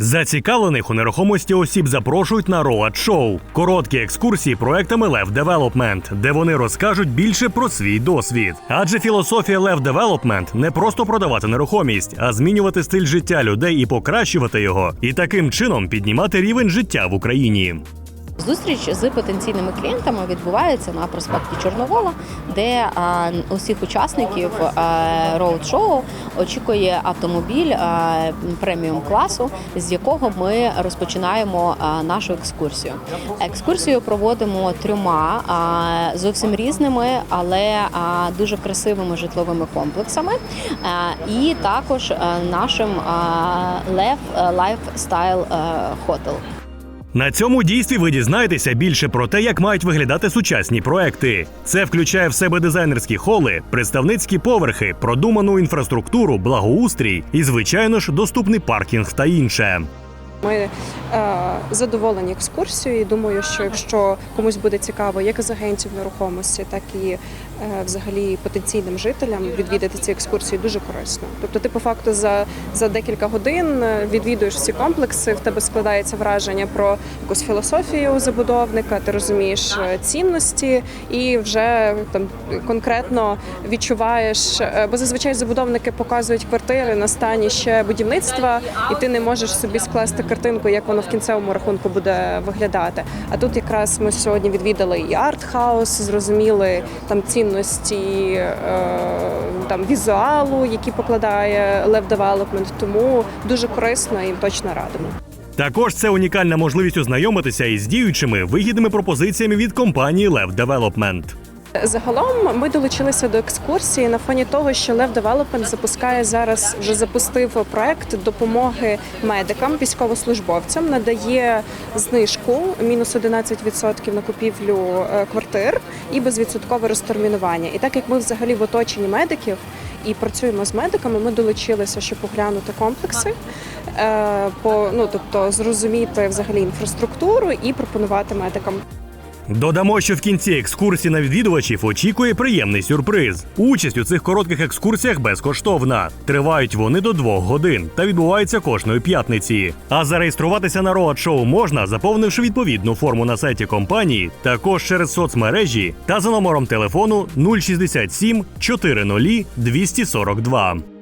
Зацікавлених у нерухомості осіб запрошують на Роад Шоу – короткі екскурсії проектами Лев Девелопмент, де вони розкажуть більше про свій досвід. Адже філософія Лев Девелопмент не просто продавати нерухомість, а змінювати стиль життя людей і покращувати його, і таким чином піднімати рівень життя в Україні. Зустріч з потенційними клієнтами відбувається на проспекті Чорновола, де а, усіх учасників роуд-шоу очікує автомобіль а, преміум класу, з якого ми розпочинаємо нашу екскурсію. Екскурсію проводимо трьома зовсім різними, але дуже красивими житловими комплексами, і також нашим Лев Лайфстайл Хотел. На цьому дійстві ви дізнаєтеся більше про те, як мають виглядати сучасні проекти. Це включає в себе дизайнерські холи, представницькі поверхи, продуману інфраструктуру, благоустрій і, звичайно ж, доступний паркінг та інше. Ми е, задоволені екскурсією. Думаю, що якщо комусь буде цікаво, як з агентів нерухомості, так і взагалі потенційним жителям відвідати ці екскурсії дуже корисно. Тобто, ти по факту за, за декілька годин е, відвідуєш всі комплекси, в тебе складається враження про якусь філософію забудовника, ти розумієш е, цінності і вже там конкретно відчуваєш, е, бо зазвичай забудовники показують квартири на стані ще будівництва, і ти не можеш собі скласти картинку, як воно в кінцевому рахунку буде виглядати. А тут якраз ми сьогодні відвідали і арт-хаус, зрозуміли там цінності е, там візуалу, які покладає Лев Девелопмент. Тому дуже корисно і точно радимо. Також це унікальна можливість ознайомитися із діючими вигідними пропозиціями від компанії Лев Девелопмент. Загалом ми долучилися до екскурсії на фоні того, що Лев Девелопмент запускає зараз, вже запустив проект допомоги медикам, військовослужбовцям, надає знижку мінус 11% на купівлю е, квартир і безвідсоткове розтермінування. І так як ми взагалі в оточенні медиків. І працюємо з медиками. Ми долучилися, щоб поглянути комплекси, е, по ну тобто зрозуміти взагалі інфраструктуру і пропонувати медикам. Додамо, що в кінці екскурсії на відвідувачів очікує приємний сюрприз. Участь у цих коротких екскурсіях безкоштовна. Тривають вони до двох годин та відбуваються кожної п'ятниці. А зареєструватися на роад шоу можна, заповнивши відповідну форму на сайті компанії, також через соцмережі та за номером телефону 067 400 242.